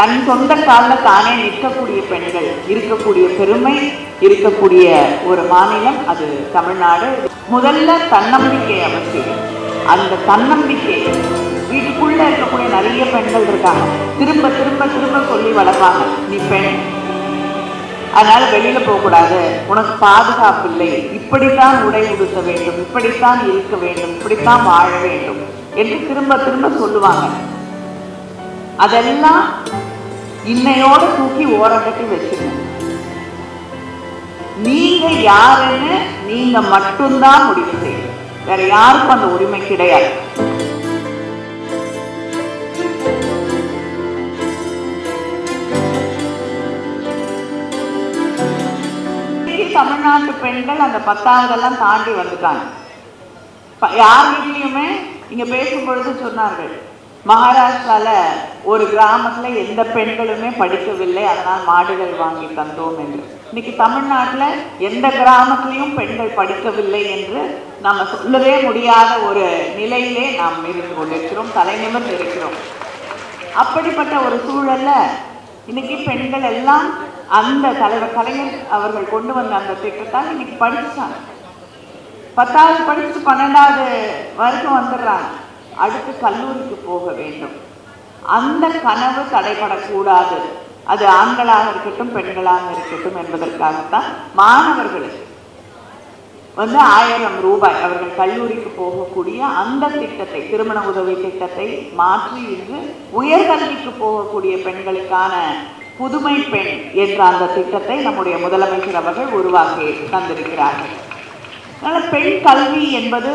தன் சொந்த காலில் தானே நிற்கக்கூடிய பெண்கள் இருக்கக்கூடிய பெருமை இருக்கக்கூடிய ஒரு மாநிலம் அது தமிழ்நாடு. முதல்ல தன்னம்பிக்கை அவசியம். அந்த தன்னம்பிக்கை வீட்டுக்குள்ள இருக்கக்கூடிய நிறைய பெண்கள் இருக்காங்க. திரும்ப திரும்ப திரும்ப சொல்லி வளர்ப்பாங்க. நீ பெண். அதனால வெளியில போகக்கூடாது. உனக்கு பாதுகாப்பு இல்லை. இப்படித்தான் உடை உடுத்த வேண்டும். இப்படித்தான் இருக்க வேண்டும். இப்படித்தான் வாழ வேண்டும் என்று திரும்ப திரும்ப சொல்லுவாங்க. அதெல்லாம் இன்னையோட தூக்கி ஓரங்கட்டி வச்சுங்க நீங்க யாருன்னு நீங்க மட்டும்தான் முடிவு செய்யணும். வேற யாருக்கும் அந்த உரிமை கிடையாது. தமிழ்நாட்டு பெண்கள் அந்த பத்தாவதெல்லாம் தாண்டி வந்துட்டாங்க. யார் வீட்லயுமே இங்க பேசும் பொழுது சொன்னார்கள் மகாராஷ்டிராவில் ஒரு கிராமத்துல எந்த பெண்களுமே படிக்கவில்லை. அதனால் மாடுகள் வாங்கி தந்தோம் என்று. இன்னைக்கு தமிழ்நாட்டில் எந்த கிராமத்திலையும் பெண்கள் படிக்கவில்லை என்று நம்ம சொல்லவே முடியாத ஒரு நிலையிலே நாம் இருந்து கொண்டிருக்கிறோம். தலைநிமிர்ந்து இருக்கிறோம். அப்படிப்பட்ட ஒரு சூழல்ல இன்னைக்கு பெண்கள் எல்லாம் அந்த தலைவர் கலைஞர் அவர்கள் கொண்டு வந்த அந்த திட்டத்தால் இன்னைக்கு படிச்சுட்டாங்க. பத்தாவது படிச்சுட்டு பன்னெண்டாவது வரைக்கும் வந்துடுறாங்க. அடுத்து கல்லூரிக்கு போக வேண்டும். அந்த கனவு தடைபடக்கூடாது. அது ஆண்களாக இருக்கட்டும் பெண்களாக இருக்கட்டும் என்பதற்காகத்தான் மாணவர்களுக்கு வந்து ஆயிரம் ரூபாய் அவர்கள் கல்லூரிக்கு போகக்கூடிய அந்த திட்டத்தை திருமண உதவி திட்டத்தை மாற்றி இன்று உயர்கல்விக்கு போகக்கூடிய பெண்களுக்கான புதுமை பெண் என்ற அந்த திட்டத்தை நம்முடைய முதலமைச்சர் அவர்கள் உருவாக்கி தந்திருக்கிறார்கள். அதனால பெண் கல்வி என்பது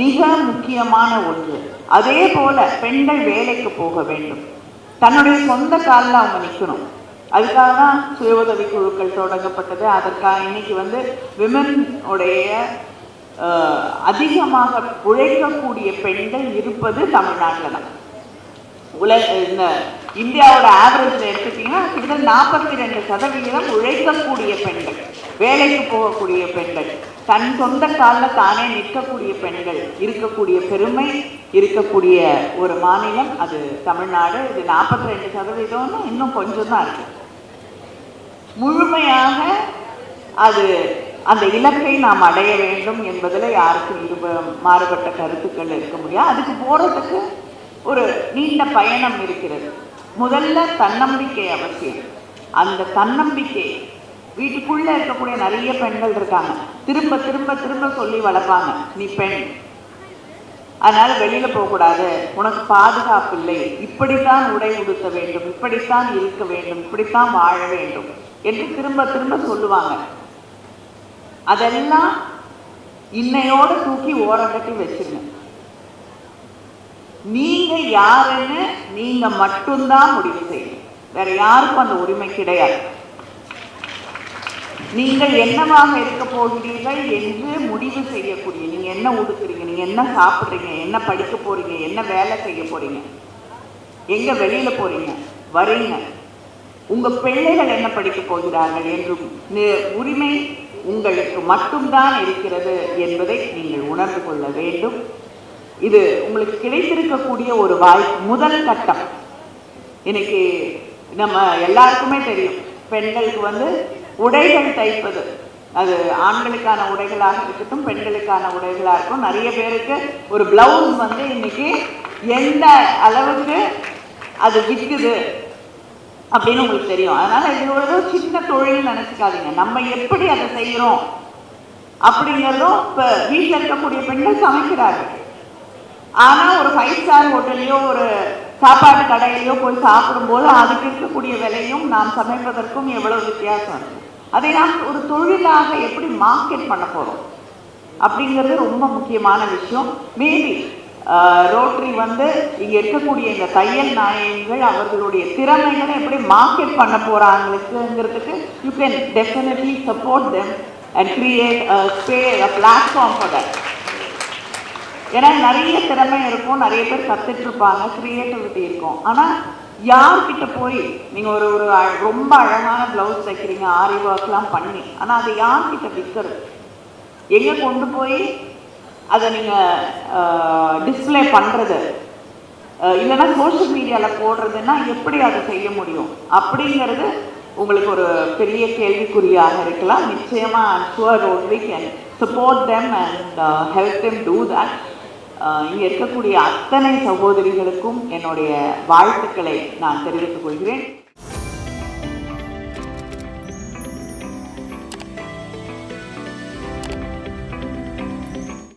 மிக முக்கியமான ஒன்று. அதே போல பெண்கள் வேலைக்கு போக வேண்டும். தன்னுடைய சொந்த காலில் அவங்க நிற்கணும் அதுக்காக தான் சுய உதவி குழுக்கள் தொடங்கப்பட்டது. அதற்காக இன்னைக்கு வந்து விமன் உடைய அதிகமாக உழைக்கக்கூடிய பெண்கள் இருப்பது தமிழ்நாட்டில் தான். உலக இந்த இந்தியாவோட ஆவரேஜ் எடுத்துட்டீங்கன்னா கிட்டத்தட்ட நாற்பத்தி ரெண்டு சதவிகிதம் உழைக்கக்கூடிய பெண்கள் வேலைக்கு போகக்கூடிய பெண்கள். தன் சொந்த காலில் தானே நிற்கக்கூடிய பெண்கள் இருக்கக்கூடிய பெருமை இருக்கக்கூடிய ஒரு மாநிலம் அது தமிழ்நாடு. இது நாற்பத்தி ரெண்டு சதவீதம்னு இன்னும் கொஞ்சம் தான் இருக்கு. முழுமையாக அது அந்த இலக்கை நாம் அடைய வேண்டும் என்பதில் யாருக்கும் இருப மாறுபட்ட கருத்துக்கள் இருக்க முடியாது. அதுக்கு போகிறதுக்கு ஒரு நீண்ட பயணம் இருக்கிறது. முதல்ல தன்னம்பிக்கை அவசியம். அந்த தன்னம்பிக்கை வீட்டுக்குள்ள இருக்கக்கூடிய நிறைய பெண்கள் இருக்காங்க. திரும்ப திரும்ப திரும்ப சொல்லி வளர்ப்பாங்க. நீ பெண். அதனால வெளியில போகக்கூடாது. உனக்கு பாதுகாப்பு இல்லை. இப்படித்தான் உடை உடுத்த வேண்டும். இப்படித்தான் இருக்க வேண்டும். இப்படித்தான் வாழ வேண்டும் என்று திரும்ப திரும்ப சொல்லுவாங்க. அதெல்லாம் இன்னையோட தூக்கி ஓரங்கட்டி வச்சிருங்க. நீங்க யாருன்னு நீங்க மட்டும்தான் முடிவு செய்யணும். வேற யாருக்கும் அந்த உரிமை கிடையாது. நீங்கள் என்னவாக இருக்க போகிறீர்கள் என்று முடிவு செய்யக்கூடிய நீங்க என்ன உடுக்குறீங்க நீங்க என்ன சாப்பிட்றீங்க என்ன படிக்க போறீங்க என்ன வேலை செய்ய போறீங்க எங்க வெளியில போறீங்க வரீங்க. உங்க பிள்ளைகள் என்ன படிக்க போகிறார்கள் என்றும் உரிமை உங்களுக்கு மட்டும்தான் இருக்கிறது என்பதை நீங்கள் உணர்ந்து கொள்ள வேண்டும். இது உங்களுக்கு கிடைத்திருக்கக்கூடிய ஒரு வாய்ப்பு முதல் கட்டம். இன்னைக்கு நம்ம எல்லாருக்குமே தெரியும் பெண்களுக்கு வந்து உடைகள் தைப்பது. அது ஆண்களுக்கான உடைகளாக இருக்கட்டும் பெண்களுக்கான உடைகளாக இருக்கும் நிறைய பேருக்கு ஒரு பிளவுஸ் வந்து இன்னைக்கு எந்த அளவுக்கு அது விற்குது அப்படின்னு உங்களுக்கு தெரியும். அதனால இது ஒரு சின்ன தொழில் நினைச்சுக்காதீங்க. நம்ம எப்படி அதை செய்கிறோம் அப்படிங்கிறதும் இப்போ வீட்டில் இருக்கக்கூடிய பெண்கள் சமைக்கிறார்கள். ஆனால் ஒரு ஃபைவ் ஸ்டார் ஹோட்டல்லையோ ஒரு சாப்பாடு கடையிலையோ போய் சாப்பிடும்போது அதுக்கு இருக்கக்கூடிய விலையும் நாம் சமைப்பதற்கும் எவ்வளவு வித்தியாசம் இருக்கு. அதை நாம் ஒரு தொழிலாக எப்படி மார்க்கெட் பண்ண போகிறோம் அப்படிங்கிறது ரொம்ப முக்கியமான விஷயம். மேபி ரோட்டரி வந்து இங்கே இருக்கக்கூடிய இந்த தையல் நாயகங்கள் அவர்களுடைய திறமைகளை எப்படி மார்க்கெட் பண்ண போகிறாங்களுக்குங்கிறதுக்கு you can definitely support them and create ஸ்பே platform for that ஏன்னா நிறைய திறமை இருக்கும் நிறைய பேர் கற்றுட்டு இருப்பாங்க க்ரியேட்டிவிட்டி இருக்கும். ஆனால் யார்கிட்ட போய் நீங்கள் ஒரு ஒரு ரொம்ப அழகான ப்ளவுஸ் தைக்கிறீங்க ஆரி ஒர்க்லாம் பண்ணி ஆனால் அதை யார்கிட்ட விற்கிறது எங்கே கொண்டு போய் அதை நீங்கள் டிஸ்ப்ளே பண்ணுறது இல்லைன்னா சோஷியல் மீடியாவில் போடுறதுன்னா எப்படி அதை செய்ய முடியும்? அப்படிங்கிறது உங்களுக்கு ஒரு பெரிய கேள்விக்குறியாக இருக்கலாம். நிச்சயமாக I'm sure only can support them and help them do that இங்கே இருக்கக்கூடிய அத்தனை சகோதரிகளுக்கும் என்னுடைய வாழ்த்துக்களை நான் தெரிவித்துக் கொள்கிறேன்.